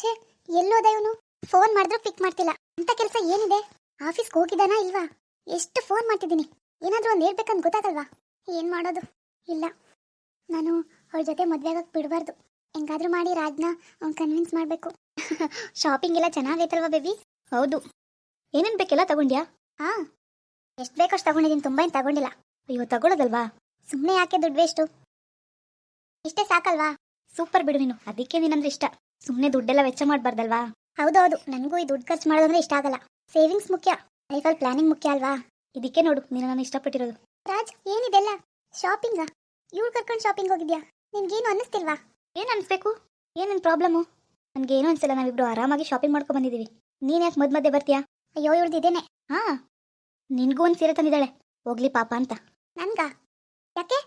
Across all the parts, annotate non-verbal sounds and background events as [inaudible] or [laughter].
ಛೇ, ಎಲ್ಲೋದ ಇವನು? ಫೋನ್ ಮಾಡಿದ್ರು ಪಿಕ್ ಮಾಡ್ತಿಲ್ಲ. ಅಂತ ಕೆಲಸ ಏನಿದೆ? ಆಫೀಸ್ಗೆ ಹೋಗಿದ್ದಾನಾ ಇಲ್ವಾ? ಎಷ್ಟು ಫೋನ್ ಮಾಡ್ತಿದ್ದೀನಿ. ಏನಾದರೂ ಒಂದು ಹೇಳ್ಬೇಕಂತ ಗೊತ್ತಾಗಲ್ವಾ? ಏನ್ ಮಾಡೋದು? ಇಲ್ಲ. ನಾನು ಅವಳ ಜೊತೆ ಮದ್ವೆ ಆಗಕ್ಕೆ ಬಿಡಬಾರ್ದು. ಹೆಂಗಾದ್ರೂ ಮಾಡಿ ರಾಜ್ನ ಅವ್ನು ಕನ್ವಿನ್ಸ್ ಮಾಡಬೇಕು. ಶಾಪಿಂಗ್ ಎಲ್ಲ ಚೆನ್ನಾಗೈತಲ್ವಾ ಬೇಬಿ ಹೌದು. ಏನೇನು ಬೇಕೆಲ್ಲ ತಗೊಂಡ್ಯಾ? ಹಾ ಎಷ್ಟು ಬೇಕಷ್ಟು ತಗೊಂಡಿದ್ದೀನಿ. ತುಂಬ ಏನು ತಗೊಂಡಿಲ್ಲ. ಅಯ್ಯೋ ತಗೊಳ್ಳೋದಲ್ವಾ ಸುಮ್ಮನೆ ಯಾಕೆ ದುಡ್ಡು ವೇಸ್ಟು ಇಷ್ಟೇ ಸಾಕಲ್ವಾ? ಸೂಪರ್ ಬಿಡು ನೀನು. ಅದಕ್ಕೆ ನೀನಂದ್ರೆ ಇಷ್ಟ. ಸುಮ್ಮನೆ ದುಡ್ಡೆಲ್ಲ ವೆಚ್ಚ ಮಾಡಬಾರ್ದಲ್ವಾ? ಹೌದೌದು, ನನಗೂ ಈ ದುಡ್ಡು ಖರ್ಚು ಮಾಡೋದಂದ್ರೆ ಇಷ್ಟ ಆಗಲ್ಲ. ಸೇವಿಂಗ್ಸ್ ಮುಖ್ಯ, ಲೈಫಲ್ಲಿ ಪ್ಲಾನಿಂಗ್ ಮುಖ್ಯ ಅಲ್ವಾ? ಇದಕ್ಕೆ ನೋಡು, ನೀನು ನಾನು ಇಷ್ಟಪಟ್ಟಿರೋದು. ರಾಜ್, ಏನಿದೆಲ್ಲ? ಶಾಪಿಂಗಾ? ಇವ್ಳು ಕರ್ಕೊಂಡು ಶಾಪಿಂಗ್ ಹೋಗಿದ್ಯಾ? ನಿನ್ಗೇನು ಅನ್ನಿಸ್ತಿಲ್ವಾ? ಏನು ಅನ್ಸ್ಬೇಕು? ಏನೇನು ಪ್ರಾಬ್ಲಮ್ಮು ನನಗೇನು ಅನ್ಸಲ್ಲ, ನಾವಿಬ್ರು ಆರಾಮಾಗಿ ಶಾಪಿಂಗ್ ಮಾಡ್ಕೊಂಡು ಬಂದಿದ್ದೀವಿ. ನೀನು ಯಾಕೆ ಮದ್ ಮಧ್ಯೆ ಬರ್ತೀಯಾ? ಅಯ್ಯೋ ಇವ್ರದ್ದು ಇದೇನೆ. ಹಾ, ನಿನ್ಗೂ ಒಂದು ಸೀರೆ ತಂದಿದ್ದಾಳೆ. ಹೋಗ್ಲಿ ಪಾಪ ಅಂತ. ನನ್ಗ? ಯಾಕೆ?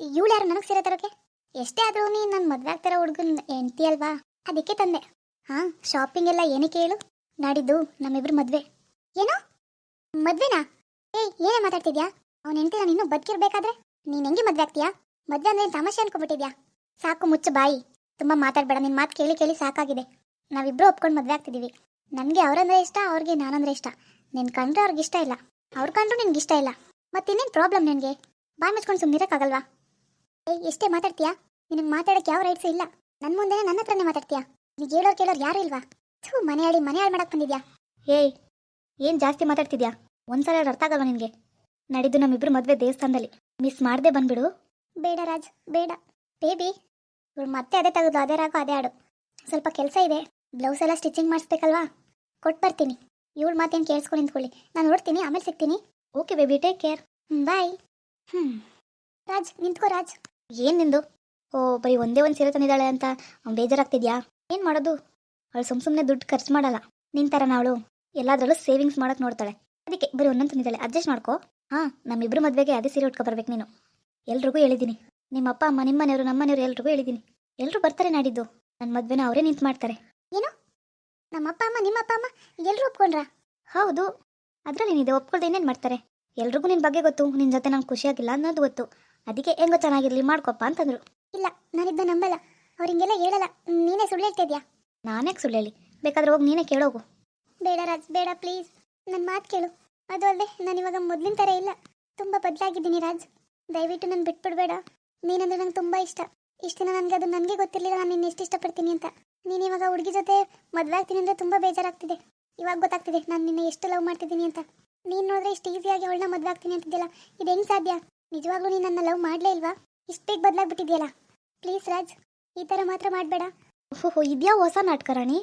ಇವಳು ಯಾರು, ನನಗೆ ಸೀರೆ ತರೋಕೆ? ಎಷ್ಟೇ ಆದ್ರೂ ನೀನು ನನ್ನ ಮದುವೆ ಆಗ್ತಾರ ಹುಡುಗನ್ ಹೆಂಡ್ತಿ ಅಲ್ವಾ? ಅದಕ್ಕೆ ತಂದೆ. ಹಾ ಶಾಪಿಂಗ್ ಎಲ್ಲ ಏನಕ್ಕೆ ಹೇಳು ನಾಡಿದ್ದು ನಮ್ಮಿಬ್ರು ಮದ್ವೆ. ಏನು? ಮದ್ವೆನಾ? ಏಯ್, ಏನೇ ಮಾತಾಡ್ತಿದ್ಯಾ? ಅವ್ನ ಹೆಂಡತಿ ನಾನು ಇನ್ನೂ ಬದುಕಿರ್ಬೇಕಾದ್ರೆ? ನೀನ್ ಹೆಂಗೆ ಮದ್ವೆ ಆಗ್ತೀಯಾ? ಮದ್ವೆ ಅಂದ್ರೆ ತಮಾಷೆ ಅನ್ಕೊಂಡ್ಬಿಟ್ಟಿದ್ಯಾ? ಸಾಕು ಮುಚ್ಚು ಬಾಯಿ. ತುಂಬಾ ಮಾತಾಡ್ಬೇಡ, ನಿನ್ ಮಾತು ಕೇಳಿ ಕೇಳಿ ಸಾಕಾಗಿದೆ. ನಾವಿಬ್ರು ಒಪ್ಕೊಂಡು ಮದ್ವೆ ಆಗ್ತಿದೀವಿ. ನನಗೆ ಅವ್ರಂದ್ರೆ ಇಷ್ಟ, ಅವ್ರಿಗೆ ನಾನಂದ್ರೆ ಇಷ್ಟ. ನಿನ್ ಕಂಡ್ರೆ ಅವ್ರಿಗೆ ಇಷ್ಟ ಇಲ್ಲ. ಅವ್ರ ಕಂಡ್ರು ನಿನ್ಗೆ ಇಷ್ಟ ಇಲ್ಲ. ಮತ್ತಿನ್ನೇನು ಪ್ರಾಬ್ಲಮ್ ನಿನಗೆ? ಬಾಯ್ ಮುಚ್ಕೊಂಡು ಸುಮ್ಮನಿರಕ್ಕಾಗಲ್ವಾ ಏಯ್, ಎಷ್ಟೇ ಮಾತಾಡ್ತೀಯಾ? ನಿನಗೆ ಮಾತಾಡಕ್ಕೆ ಯಾವ ರೈಟ್ಸ್ ಇಲ್ಲ. ನನ್ನ ಮುಂದೆನೇ ನನ್ನ ಹತ್ರನೇ ಮಾತಾಡ್ತೀಯಾ? ನೀನು ಹೇಳೋರು ಕೇಳೋರು ಯಾರು ಇಲ್ವಾ? ಥೂ, ಮನೆ ಆಡಿ ಮನೆ ಹಾಳು ಮಾಡಕ್ಕೆ ಬಂದಿದ್ಯಾ? ಏಯ್, ಏನು ಜಾಸ್ತಿ ಮಾತಾಡ್ತಿದ್ಯಾ? ಒಂದ್ಸಲ ಅರ್ಥ ಆಗಲ್ವಾ ನಿನಗೆ? ನಡೆದು ನಮ್ಮಿಬ್ರು ಮದುವೆ ದೇವಸ್ಥಾನದಲ್ಲಿ. ಮಿಸ್ ಮಾಡದೆ ಬಂದ್ಬಿಡು. ಬೇಡ ರಾಜ್, ಬೇಡ. ಬೇಬಿ ಇವಳು ಮತ್ತೆ ಅದೇ ತೆಗೆದು, ಅದೇ ರಾಗು, ಅದೇ ಆಡು ಸ್ವಲ್ಪ ಕೆಲಸ ಇದೆ. ಬ್ಲೌಸ್ ಎಲ್ಲ ಸ್ಟಿಚಿಂಗ್ ಮಾಡಿಸ್ಬೇಕಲ್ವಾ? ಕೊಟ್ಟು ಬರ್ತೀನಿ. ಇವಳು ಮಾತೇನು ಕೇಳಿಸ್ಕೊಂಡು ನಿಂತ್ಕೊಳ್ಳಿ. ನಾನು ನೋಡ್ತೀನಿ, ಆಮೇಲೆ ಸಿಗ್ತೀನಿ. Okay baby take care bye ಹ್ಞೂ ರಾಜ್, ನಿಂತ್ಕೋ ರಾಜ್. ಏನು ನಿಂದು? ಓ ಬರೀ ಒಂದೇ ಒಂದು ಸೀರೆ ತಂದಿದ್ದಾಳೆ ಅಂತ ಬೇಜಾರಾಗ್ತಿದ್ಯಾ? ಏನು ಮಾಡೋದು? ಅವಳು ಸುಮ್ ಸುಮ್ಮನೆ ದುಡ್ಡು ಖರ್ಚು ಮಾಡಲ್ಲ. ನಿನ್ ಥರನ ಅವಳು. ಎಲ್ಲಾದ್ರಲ್ಲೂ ಸೇವಿಂಗ್ಸ್ ಮಾಡೋಕೆ ನೋಡ್ತಾಳೆ. ಅದಕ್ಕೆ ಬರೀ ಒಂದೊಂದು ತಂದಿದ್ದಾಳೆ. ಅಡ್ಜಸ್ಟ್ ಮಾಡ್ಕೋ. ಹಾಂ ನಮ್ಮಿಬ್ಬರು ಮದುವೆಗೆ ಅದೇ ಸೀರೆ ಉಟ್ಕೊ ಬರ್ಬೇಕು ನೀನು. ಎಲ್ರಿಗೂ ಹೇಳಿದ್ದೀನಿ. ನಿಮ್ಮ ಅಪ್ಪ ಅಮ್ಮ ನಿಮ್ಮ ಮನೆಯವರು ನಮ್ಮ ಮನೆಯವರು ಎಲ್ರಿಗೂ ಹೇಳಿದ್ದೀನಿ. ಎಲ್ಲರೂ ಬರ್ತಾರೆ ನಾಡಿದ್ದು. ನನ್ನ ಮದುವೆನ ಅವರೇ ನಿಂತು ಮಾಡ್ತಾರೆ. ಏನು? ನಮ್ಮ ಅಪ್ಪ ಅಮ್ಮ ನಿಮ್ಮ ಅಪ್ಪ ಅಮ್ಮ ಎಲ್ಲರೂ ಒಪ್ಕೊಂಡ್ರಾ? ಹೌದು. ಅದರಲ್ಲಿ ಏನಿದೆ ಒಪ್ಕೊಳ್ದೆ ಇನ್ನೇನು ಮಾಡ್ತಾರೆ? ಎಲ್ರಿಗೂ ನಿನ್ನ ಬಗ್ಗೆ ಗೊತ್ತು. ನಿನ್ನ ಜೊತೆ ನಂಗೆ ಖುಷಿಯಾಗಿಲ್ಲ ಅನ್ನೋದು ಗೊತ್ತು. ಅದಕ್ಕೆ ಹೆಂಗೋ ಚೆನ್ನಾಗಿರ್ಲಿ ಮಾಡ್ಕೊಪ್ಪ ಅಂತಂದ್ರು. ಇಲ್ಲ ನಾನಿದ್ದ ನಂಬಲ್ಲ. ಅವ್ರು ಹಿಂಗೆಲ್ಲ ಹೇಳಲ್ಲ. ನೀನೇ ಸುಳ್ಳು ಹೇಳ್ತಿದ್ಯಾ? ನಾನೇ ಸುಳ್ಳು ಹೇಳಿ? ಬೇಕಾದ್ರೆ ಹೋಗಿ ನೀನೇ ಕೇಳೋಗು. ಬೇಡ ರಾಜ್ ಬೇಡ ಪ್ಲೀಸ್ ನನ್ನ ಮಾತು ಕೇಳು. ಅದು ಅಲ್ಲದೆ ನಾನು ಇವಾಗ ಮೊದಲಿನ ಥರ ಇಲ್ಲ. ತುಂಬ ಬದಲಾಗಿದ್ದೀನಿ ರಾಜ್. ದಯವಿಟ್ಟು ನಾನು ಬಿಟ್ಬಿಡ್ಬೇಡ. ನೀನಂದ್ರೆ ನಂಗೆ ತುಂಬ ಇಷ್ಟ. ಇಷ್ಟು ದಿನ ನನಗೆ ಅದು ನನಗೆ ಗೊತ್ತಿರಲಿಲ್ಲ ನಾನು ನಿನ್ನ ಎಷ್ಟು ಇಷ್ಟಪಡ್ತೀನಿ ಅಂತ. ನೀನು ಇವಾಗ ಹುಡುಗಿ ಜೊತೆ ಮದುವೆ ಆಗ್ತೀನಿ ಅಂದರೆ ತುಂಬ ಬೇಜಾರಾಗ್ತಿದೆ. ಇವಾಗ ಗೊತ್ತಾಗ್ತಿದೆ ನಾನು ನಿನ್ನ ಎಷ್ಟು ಲವ್ ಮಾಡ್ತಿದ್ದೀನಿ ಅಂತ. ನೀನು ನೋಡಿದ್ರೆ ಇಷ್ಟು ಈಸಿಯಾಗಿ ಅವಳನ್ನ ಮದುವೆ ಆಗ್ತೀನಿ ಅಂತಿದ್ದೆಲ್ಲ ಇದು ಹೆಂಗೆ ಸಾಧ್ಯ? ನಿಜವಾಗ್ಲೂ ನೀನು ನನ್ನ ಲವ್ ಮಾಡಲೇ ಇಲ್ವಾ? ಇಷ್ಟು ಬದಲಾಗ್ಬಿಟ್ಟಿದೆಯಲ್ಲ? ಬದಲಾಗ್ಬಿಟ್ಟಿದ್ಯಲ್ಲ ಪ್ಲೀಸ್ ರಾಜ್ ಈ ಥರ ಮಾತ್ರ ಮಾಡಬೇಡ. ಓಹೋ ಇದ್ಯಾ ಹೊಸ ನಾಟಕ ರಾಣಿ?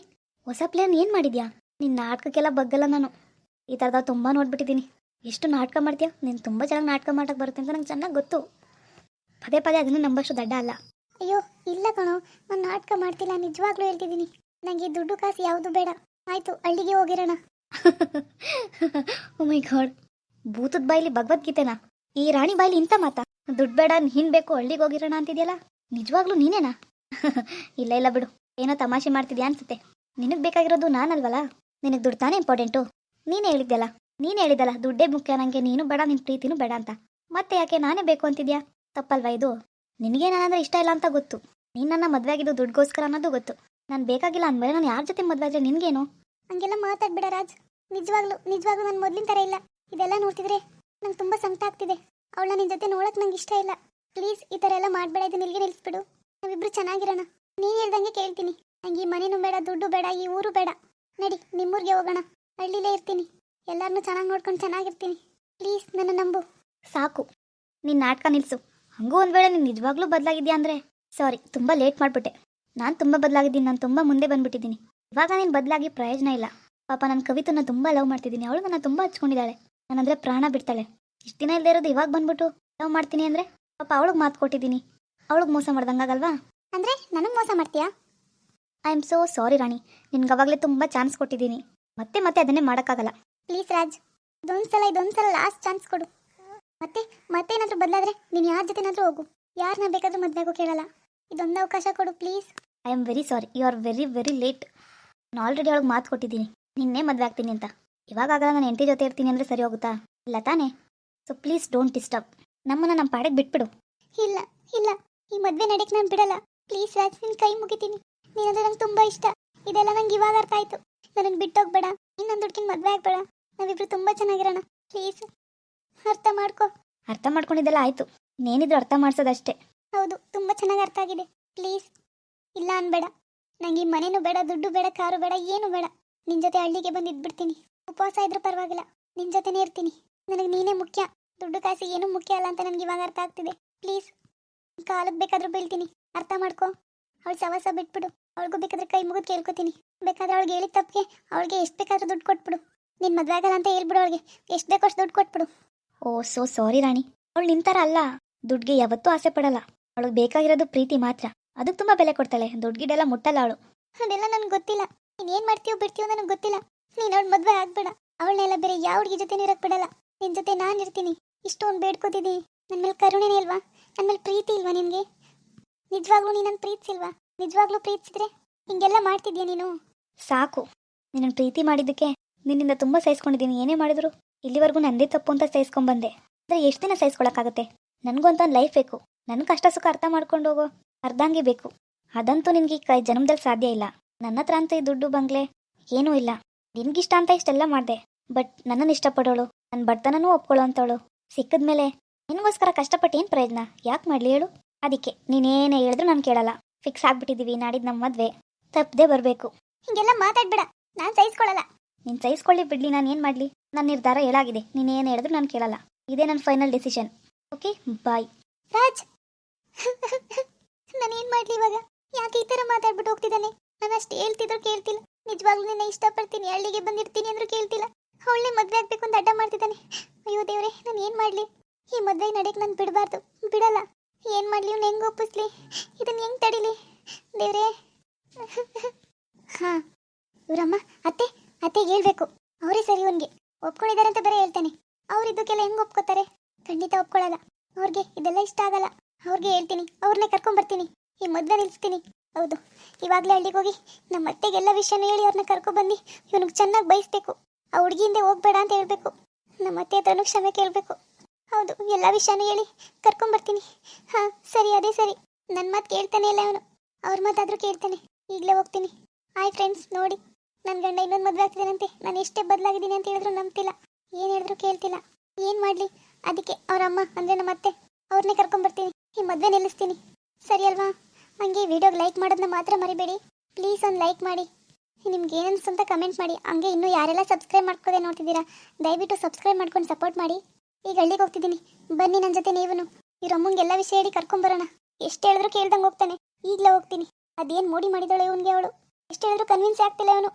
ಹೊಸ ಪ್ಲ್ಯಾನ್ ಏನು ಮಾಡಿದ್ಯಾ? ನಿನ್ನ ನಾಟಕಕ್ಕೆಲ್ಲ ಬಗ್ಗಲ್ಲ ನಾನು. ಈ ಥರದ ತುಂಬ ನೋಡ್ಬಿಟ್ಟಿದ್ದೀನಿ. ಎಷ್ಟು ನಾಟಕ ಮಾಡ್ತೀಯಾ? ನೀನು ತುಂಬ ಚೆನ್ನಾಗಿ ನಾಟಕ ಮಾಡಕ್ಕೆ ಬರುತ್ತೆ ಅಂತ ನಂಗೆ ಚೆನ್ನಾಗಿ ಗೊತ್ತು. ಪದೇ ಪದೇ ಅದನ್ನು ನಂಬಷ್ಟು ದಡ್ಡ ಅಲ್ಲ. ಅಯ್ಯೋ ಇಲ್ಲ ಕಣೋ. ನಾನು ನಾಟಕ ಮಾಡ್ತಿಲ್ಲ ನಿಜವಾಗ್ಲೂ ಹೇಳ್ತಿದ್ದೀನಿ. ನನಗೆ ದುಡ್ಡು ಕಾಸು ಯಾವುದು ಬೇಡ. ಆಯ್ತು ಹಳ್ಳಿಗೆ ಹೋಗಿರೋಣ. [laughs] ಓ ಮೈ ಗಾಡ್ ಭೂತದ ಬಾಯಲ್ಲಿ ಭಗವದ್ಗೀತೆನಾ? ಈ ರಾಣಿ ಬಾಯಲ್ಲಿ ಇಂಥ ಮಾತಾ? ದುಡ್ಡು ಬೇಡ, ನೀನು ಬೇಕು, ಹಳ್ಳಿಗೆ ಹೋಗಿರೋಣ ಅಂತಿದ್ಯಲ್ಲ? ನಿಜವಾಗ್ಲೂ ನೀನೇನಾ? [laughs] ಇಲ್ಲ ಇಲ್ಲ ಬಿಡು. ಏನೋ ತಮಾಷೆ ಮಾಡ್ತಿದ್ಯಾ ಅನ್ಸುತ್ತೆ. ನಿನಗೆ ಬೇಕಾಗಿರೋದು ನಾನಲ್ವಲ್ಲ ನಿನಗೆ ದುಡ್ಡು ತಾನೇ ಇಂಪಾರ್ಟೆಂಟು ನೀನೇ ಹೇಳಿದ್ಯಲ್ಲ, ನೀನೇ ಹೇಳಿದಲ್ಲ ದುಡ್ಡೇ ಮುಖ್ಯ ನನಗೆ ನೀನು ಬೇಡ ನಿನ್ನ ಪ್ರೀತಿನೂ ಬೇಡ ಅಂತ. ಮತ್ತೆ ಯಾಕೆ ನಾನೇ ಬೇಕು ಅಂತಿದ್ಯಾ? ತಪ್ಪಲ್ವಾ ಇದು? ನಿನಗೆ ನಾನಂದ್ರೆ ಇಷ್ಟ ಇಲ್ಲ ಅಂತ ಗೊತ್ತು. ನೀನು ನನ್ನ ಮದುವೆ ಆಗಿದ್ದು ದುಡ್ಗೋಸ್ಕರ ಅನ್ನೋದು ಗೊತ್ತು. ನಾನು ಬೇಕಾಗಿಲ್ಲ ಅಂದಮೇಲೆ ನಾನು ಯಾರ ಜೊತೆ ಮದುವೆ ಆದರೆ ನಿನಗೇನು? ಹಂಗೆಲ್ಲ ಮಾತಾಡ್ಬೇಡ ರಾಜ್. ನಿಜವಾಗ್ಲೂ ನಿಜವಾಗ್ಲೂ ನಾನು ಮೊದ್ಲಿನ ಥರ ಇಲ್ಲ. ಇದೆಲ್ಲ ನೋಡ್ತಿದ್ರೆ ನಂಗೆ ತುಂಬ ಸಂಕಟ ಆಗ್ತಿದೆ. ಅವಳನ್ನ ನಿನ್ನ ಜೊತೆ ನೋಡಕ್ ನಂಗೆ ಇಷ್ಟ ಇಲ್ಲ. ಪ್ಲೀಸ್ ಈ ಥರ ಎಲ್ಲ ಮಾಡಬೇಡ, ಇದನ್ನ ಇಲ್ಲಿಗೆ ನಿಲ್ಲಿಸ್ಬಿಡು ನಾವಿಬ್ರು ಚೆನ್ನಾಗಿರೋಣ. ನೀನು ಹೇಳ್ದಂಗೆ ಕೇಳ್ತೀನಿ. ನಂಗೆ ಈ ಮನೇನೂ ಬೇಡ, ದುಡ್ಡು ಬೇಡ, ಈ ಊರು ಬೇಡ. ನಡಿ, ನಿಮ್ಮೂರಿಗೆ ಹೋಗೋಣ. ಹಳ್ಳಿಲೇ ಇರ್ತೀನಿ. ಎಲ್ಲರನ್ನೂ ಚೆನ್ನಾಗಿ ನೋಡ್ಕೊಂಡು ಚೆನ್ನಾಗಿರ್ತೀನಿ. ಪ್ಲೀಸ್ ನನ್ನ ನಂಬು. ಸಾಕು. ನಿನ್ನ ನಾಟಕ ನಿಲ್ಸು. ಹಂಗೂ ಒಂದು ವೇಳೆ ನೀನು ನಿಜವಾಗ್ಲೂ ಬದಲಾಗಿದ್ಯಾ ಅಂದರೆ? ಸಾರಿ, ತುಂಬ ಲೇಟ್ ಮಾಡಿಬಿಟ್ಟೆ. ನಾನು ತುಂಬ ಬದಲಾಗಿದ್ದೀನಿ, ನಾನು ತುಂಬ ಮುಂದೆ ಬಂದ್ಬಿಟ್ಟಿದ್ದೀನಿ. ಇವಾಗ ನೀನು ಬದಲಾಗಿ ಪ್ರಯೋಜನ ಇಲ್ಲ. ಪಾಪ ನನ್ನ ಕವಿತನ ತುಂಬ ಲವ್ ಮಾಡ್ತಿದ್ದೀನಿ. ಅವಳು ನನ್ನ ತುಂಬ ಹಚ್ಕೊಂಡಿದ್ದಾಳೆ. ನಾನಂದರೆ ಪ್ರಾಣ ಬಿಡ್ತಾಳೆ. ಇಷ್ಟು ದಿನ ಇಲ್ಲದೆ ಇರೋದು ಇವಾಗ ಬಂದ್ಬಿಟ್ಟು ಲವ್ ಮಾಡ್ತೀನಿ ಅಂದರೆ? ಪಾಪ ಅವಳಿಗೆ ಮಾತು ಕೊಟ್ಟಿದ್ದೀನಿ. ಅವಳಿಗೆ ಮೋಸ ಮಾಡ್ದಂಗಾಗಲ್ವಾ ಅಂದರೆ ನನಗೆ ಮೋಸ ಮಾಡ್ತೀಯಾ? I am so sorry Rani. ನಿನ್ಗೆ ಅವಾಗಲೇ ತುಂಬ ಚಾನ್ಸ್ ಕೊಟ್ಟಿದ್ದೀನಿ. ಮತ್ತೆ ಮತ್ತೆ ಅದನ್ನೇ ಮಾಡೋಕ್ಕಾಗಲ್ಲ. ಪ್ಲೀಸ್ ರಾಜ್ ಇದೊಂದು ಸಲ ಇದೊಂದು ಸಲ ಲಾಸ್ಟ್ ಚಾನ್ಸ್ ಕೊಡು. ಮತ್ತೆ ಮತ್ತೆ ಮತ್ತೇನಾದ್ರೂ ಬದಲಾದ್ರೆ ನೀನು ಯಾರ ಜೊತೆನಾದ್ರೂ ಹೋಗು. ಯಾರನ್ನ ಬೇಕಾದ್ರೂ ಮದುವೆಗೂ ಕೇಳಲ್ಲ. ಇದೊಂದು ಅವಕಾಶ ಕೊಡು please I am very sorry you are very very late ನಾನು ಆಲ್ರೆಡಿ ಅವಳಿಗೆ ಮಾತು ಕೊಟ್ಟಿದ್ದೀನಿ. ನಿನ್ನೆ ಮದುವೆ ಆಗ್ತೀನಿ ಅಂತ. ಇವಾಗ ಆಗಲ್ಲ ನಾನು ಎಂಟಿ ಜೊತೆ ಇರ್ತೀನಿ ಅಂದರೆ ಸರಿ ಹೋಗುತ್ತಾ? ಇಲ್ಲ ತಾನೇ? ಸೊ ಪ್ಲೀಸ್ ಡೋಂಟ್ ಡಿಸ್ಟರ್ಬ್ ನಮ್ಮನ್ನ ನಮ್ಮ ಪಾಡಕ್ಕೆ ಬಿಟ್ಬಿಡು. ಇಲ್ಲ ಇಲ್ಲ. ಈ ಮದುವೆ ನಡೆಯಕ್ಕೆ ನಾನು ಬಿಡಲ್ಲ. ಪ್ಲೀಸ್ ರಾಜ್ ನಿನ್ನ ಕೈ ಮುಗಿತೀನಿ. ನೀನಂದ್ರೆ ನಂಗೆ ತುಂಬ ಇಷ್ಟ. ಇದೆಲ್ಲ ನಂಗೆ ಇವಾಗ ಅರ್ಥ ಆಯ್ತು. ನನಗೆ ಬಿಟ್ಟೋಗ್ಬೇಡ. ಇನ್ನೊಂದು ಹುಡುಗಿನ ಮದುವೆ ಆಗ್ಬೇಡ. ನಾವಿಬ್ರು ತುಂಬಾ ಚೆನ್ನಾಗಿರೋಣ. ಪ್ಲೀಸ್ ಅರ್ಥ ಮಾಡ್ಕೊ. ಅರ್ಥ ಮಾಡ್ಕೊಂಡಿದ್ದೆಲ್ಲ ಆಯ್ತು. ಇನ್ನೇನಿದ್ರು ಅರ್ಥ ಮಾಡ್ಸೋದಷ್ಟೇ. ಹೌದು, ತುಂಬಾ ಚೆನ್ನಾಗಿ ಅರ್ಥ ಆಗಿದೆ. ಪ್ಲೀಸ್ ಇಲ್ಲ ಅನ್ಬೇಡ. ನಂಗೆ ಈ ಮನೇನು ಬೇಡ, ದುಡ್ಡು ಬೇಡ, ಕಾರು ಬೇಡ, ಏನು ಬೇಡ. ನಿನ್ ಜೊತೆ ಹಳ್ಳಿಗೆ ಬಂದು ಇದ್ಬಿಡ್ತೀನಿ ಉಪವಾಸ ಇದ್ರೂ ಪರವಾಗಿಲ್ಲ. ನಿನ್ ಜೊತೆನೇ ಇರ್ತೀನಿ. ನನಗೆ ನೀನೇ ಮುಖ್ಯ. ದುಡ್ಡು ಕಾಸು ಏನೂ ಮುಖ್ಯ ಅಲ್ಲ ಅಂತ ನನಗೆ ಇವಾಗ ಅರ್ಥ ಆಗ್ತಿದೆ. ಪ್ಲೀಸ್ ಕಾಲಕ್ಕೆ ಬೇಕಾದ್ರೂ ಬೀಳ್ತೀನಿ. ಅರ್ಥ ಮಾಡ್ಕೊ. ಅವಳು ಸವಾಸ ಬಿಟ್ಬಿಡು. ಅವಳಿಗೂ ಬೇಕಾದ್ರೆ ಕೈ ಮುಗಿದು ಕೇಳ್ಕೊತೀನಿ. ಬೇಕಾದ್ರೆ ಅವಳಿಗೆ ಹೇಳಿದ ತಪ್ಪಿಗೆ ಅವಳಿಗೆ ಎಷ್ಟು ಬೇಕಾದ್ರೂ ದುಡ್ಡು ಕೊಟ್ಬಿಡು. ನಿನ್ನ ಮದುವೆ ಆಗಲ್ಲ ಅಂತ ಹೇಳ್ಬಿಡು ಅವಳಿಗೆ. ಎಷ್ಟು ಬೇಕೋ ಅಷ್ಟು ದುಡ್ಡು ಕೊಟ್ಬಿಡು. Oh, so sorry Rani. ಅವಳು ನಿಂತಾರ ಅಲ್ಲ. ದುಡ್ಡಿಗೆ ಯಾವತ್ತೂ ಆಸೆ ಪಡಲ್ಲ. ಅವಳಿಗೆ ಬೇಕಾಗಿರೋದು ಪ್ರೀತಿ ಮಾತ್ರ. ಅದಕ್ಕೆ ತುಂಬಾ ಬೆಲೆ ಕೊಡ್ತಾಳೆ. ದುಡ್ಡಿಗೆಲ್ಲ ಮುಟ್ಟಲ್ಲ ಅವಳು. ಅದೆಲ್ಲ ನನ್ಗೆ ಗೊತ್ತಿಲ್ಲ. ನೀನು ಏನು ಮಾಡ್ತೀಯೋ ಬಿಡ್ತೀಯೋ ನನಗೆ ಗೊತ್ತಿಲ್ಲ. ನೀನು ಅವಳು ಮದುವೆ ಆಗ್ಬೇಡ. ಅವಳನ್ನೆಲ್ಲ ಬೇರೆ ಯಾವ ಹುಡುಗಿ ಜೊತೆ ಇರಕ್ ಬಿಡಲ್ಲ. ನಿನ್ನ ಜೊತೆ ನಾನು ಇರ್ತೀನಿ. ಇಷ್ಟೊಂದು ಬೇಡ್ಕೋತಿದ್ದಿ ನನ್ನ ಮೇಲೆ ಕರುಣೆನೇ ಇಲ್ವಾ? ನನ್ನ ಮೇಲೆ ಪ್ರೀತಿ ಇಲ್ವಾ ನಿನಗೆ? ನಿಜವಾಗ್ಲೂ ನೀನು ನನ್ನ ಪ್ರೀತಿಸಿಲ್ವಾ? ನಿಜವಾಗ್ಲೂ ಪ್ರೀತಿಸಿದ್ರೆ ಹಿಂಗೆಲ್ಲ ಮಾಡ್ತಿದ್ಯಾ ನೀನು? ಸಾಕು. ನಿನ್ನ ಪ್ರೀತಿ ಮಾಡಿದ್ದಕ್ಕೆ ನಿನ್ನಿಂದ ತುಂಬ ಸಹಿಸ್ಕೊಂಡಿದ್ದೀನಿ. ಏನೇ ಮಾಡಿದ್ರು ಇಲ್ಲಿವರೆಗೂ ನಂದೇ ತಪ್ಪು ಅಂತ ಸಹಿಸ್ಕೊಂಡ್ಬಂದೆ. ಅಂದರೆ ಎಷ್ಟು ದಿನ ಸಹಿಸ್ಕೊಳಕ್ಕಾಗತ್ತೆ? ನನಗೂ ಅಂತ ಲೈಫ್ ಬೇಕು. ನನ್ನ ಕಷ್ಟ ಸುಖ ಅರ್ಥ ಮಾಡ್ಕೊಂಡು ಹೋಗೋ ಅರ್ಧಂಗೆ ಬೇಕು. ಅದಂತೂ ನಿನಗೆ ಈ ಕೈ ಜನ್ಮದಲ್ಲಿ ಸಾಧ್ಯ ಇಲ್ಲ. ನನ್ನ ಹತ್ರ ಅಂತ ಈ ದುಡ್ಡು ಬಂಗ್ಲೆ ಏನೂ ಇಲ್ಲ. ನಿನ್ಗಿಷ್ಟ ಅಂತ ಇಷ್ಟೆಲ್ಲ ಮಾಡಿದೆ. ಬಟ್ ನನ್ನನ್ನು ಇಷ್ಟಪಡೋಳು. ನನ್ನ ಬಡತನನೂ ಒಪ್ಕೊಳ್ಳೋ ಅಂತವಳು ಸಿಕ್ಕಿದ್ಮೇಲೆ ನಿನಗೋಸ್ಕರ ಕಷ್ಟಪಟ್ಟು ಏನು ಪ್ರಯೋಜನ? ಯಾಕೆ ಮಾಡಲಿ ಹೇಳು? ಅದಕ್ಕೆ, ನೀನೇನೇ ಹೇಳಿದ್ರು ನಾನು ಕೇಳಲ್ಲ. ಫಿಕ್ಸ್ ಆಗ್ಬಿಟ್ಟಿದ್ದೀವಿ ನಾಡಿದ್ದು ನಮ್ಮ ಮದುವೆ. ತಪ್ಪದೆ ಬರಬೇಕು. ಹಿಂಗೆಲ್ಲ ಮಾತಾಡ್ಬೇಡ. ನಾನು ಸಹಿಸ್ಕೊಳ್ಳಲ್ಲ. ನೀನು ಸಹಿಸ್ಕೊಳ್ಳಿ ಬಿಡ್ಲಿ, ನಾನು ಏನು ಮಾಡಲಿ? ನನ್ನ ನಿರ್ಧಾರ ಹೇಳಾಗಿದೆ ನೀನೇನು ಹೇಳಿದ್ರು ನಾನು ಕೇಳಲ್ಲ. ಇದೇ ನನ್ನ final decision okay bye Raj! ನಾನು ಏನ್ ಮಾಡ್ಲಿ ಇವಾಗ? ಯಾಕೆ ಈ ತರ ಮಾತಾಡ್ಬಿಟ್ಟು ಹೋಗ್ತಿದ್ದಾನೆ? ನಾನು ಅಷ್ಟು ಹೇಳ್ತಿದ್ರು ಕೇಳ್ತಿಲ್ಲ. ನಿಜವಾಗ್ಲೂ ನಿನ್ನ ಇಷ್ಟಪಡ್ತೀನಿ. ಹಳ್ಳಿಗೆ ಬಂದಿರ್ತೀನಿ ಅಂದ್ರೂ ಕೇಳ್ತಿಲ್ಲ. ಒಳ್ಳೆ ಮದುವೆ ಆಗ್ಬೇಕು ಅಂತ ಅಡ್ಡ ಮಾಡ್ತಿದ್ದಾನೆ. ಅಯ್ಯೋ ದೇವ್ರೆ, ನಾನು ಏನು ಮಾಡಲಿ? ಈ ಮದುವೆ ನಡೆಯಕ್ಕೆ ನಾನು ಬಿಡಬಾರ್ದು. ಬಿಡಲ್ಲ. ಏನು ಮಾಡಲಿ? ಇವ್ನ ಹೆಂಗ್ ಒಪ್ಪಿಸ್ಲಿ? ಇದನ್ನ ಹೆಂಗ್ ತಡಿಲಿ? ದೇವ್ರೆ. ಹಾ. ಇವರಮ್ಮ, ಅತ್ತೆ ಅತ್ತೆ ಹೇಳ್ಬೇಕು. ಅವರೇ ಸರಿ ಅವನ್ಗೆ ಒಪ್ಕೊಂಡಿದ್ದಾರೆ ಅಂತ ಬರೀ ಹೇಳ್ತಾನೆ. ಇದಕ್ಕೆಲ್ಲ ಹೆಂಗ್ ಒಪ್ಕೋತಾರೆ? ಖಂಡಿತ ಒಪ್ಕೊಳ್ಳಲ್ಲ ಅವ್ರಿಗೆ ಇದೆಲ್ಲ ಇಷ್ಟ ಆಗಲ್ಲ. ಅವ್ರಿಗೆ ಹೇಳ್ತೀನಿ. ಅವ್ರನ್ನೇ ಕರ್ಕೊಂಡ್ ಬರ್ತೀನಿ ಈ ಮದ್ವೆ ನಿಲ್ಲಿಸ್ತೀನಿ ಹೌದು. ಇವಾಗಲೇ ಹಳ್ಳಿಗೆ ಹೋಗಿ ನಮ್ಮ ಅತ್ತೆಗೆಲ್ಲ ವಿಷಯನ ಹೇಳಿ ಅವ್ರನ್ನ ಬನ್ನಿ ಇವನಿಗೆ ಚೆನ್ನಾಗಿ ಬಯಸ್ಬೇಕು ಆ ಹುಡುಗಿಯಿಂದ ಹೋಗ್ಬೇಡ ಅಂತ ಹೇಳ್ಬೇಕು. ನಮ್ಮ ಅತ್ತೆ ಹತ್ರನೂ ಕ್ಷಮೆ ಕೇಳಬೇಕು. ಹೌದು, ಎಲ್ಲ ವಿಷಯನೂ ಹೇಳಿ ಕರ್ಕೊಂಬರ್ತೀನಿ. ಹಾಂ, ಸರಿ, ಅದೇ ಸರಿ. ನನ್ನ ಮಾತು ಕೇಳ್ತಾನೆ ಇಲ್ಲ ಅವನು ಅವ್ರ ಮಾತಾದರೂ ಕೇಳ್ತಾನೆ. ಈಗಲೇ ಹೋಗ್ತೀನಿ. ಹಾಯ್ ಫ್ರೆಂಡ್ಸ್ ನೋಡಿ. ನನ್ನ ಗಂಡ ಇನ್ನೊಂದು ಮದುವೆ ಆಗ್ತಿದ್ದಾನಂತೆ. ನಾನು ಎಷ್ಟೇ ಬದಲಾಗಿದ್ದೀನಿ ಅಂತ ಹೇಳಿದ್ರು ನಂಬ್ತಿಲ್ಲ. ಏನು ಹೇಳಿದ್ರು ಕೇಳ್ತಿಲ್ಲ. ಏನು ಮಾಡಲಿ? ಅದಕ್ಕೆ ಅವ್ರ ಅಮ್ಮ ಅಂದರೆ ನಮ್ಮ ಅತ್ತೆ ಅವ್ರನ್ನೇ ಕರ್ಕೊಂಬರ್ತೀನಿ. ಈ ಮದುವೆ ನಿಲ್ಲಿಸ್ತೀನಿ. ಸರಿ ಅಲ್ವಾ? ಹಂಗೆ ವಿಡಿಯೋಗೆ ಲೈಕ್ ಮಾಡೋದನ್ನ ಮಾತ್ರ ಮರಿಬೇಡಿ. ಪ್ಲೀಸ್ ಒಂದು ಲೈಕ್ ಮಾಡಿ. ನಿಮ್ಗೆ ಏನನ್ಸು ಅಂತ ಕಮೆಂಟ್ ಮಾಡಿ. ಹಂಗೆ ಇನ್ನೂ ಯಾರೆಲ್ಲ ಸಬ್ಸ್ಕ್ರೈಬ್ ಮಾಡ್ಕೋದೆ ನೋಡ್ತಿದ್ದೀರಾ, ದಯವಿಟ್ಟು ಸಬ್ಸ್ಕ್ರೈಬ್ ಮಾಡ್ಕೊಂಡು ಸಪೋರ್ಟ್ ಮಾಡಿ. ಈಗ ಹಳ್ಳಿಗೆ ಹೋಗ್ತಿದ್ದೀನಿ. ಬನ್ನಿ ನನ್ನ ಜೊತೆ ನೀವು ಅಮ್ಮಂಗೆ ಎಲ್ಲ ವಿಷಯ ಹೇಳಿ ಕರ್ಕೊಂಬರೋಣ ಎಷ್ಟು ಹೇಳಿದ್ರು ಕೇಳ್ದಂಗೆ ಹೋಗ್ತಾನೆ. ಈಗಲೇ ಹೋಗ್ತೀನಿ. ಅದೇನು ಮೋಡಿ ಮಾಡಿದಾಳೆ ಇವನಿಗೆ ಅವಳು? ಎಷ್ಟು ಹೇಳಿದ್ರು ಕನ್ವಿನ್ಸ್ ಆಗ್ತಿಲ್ಲ ಅವನು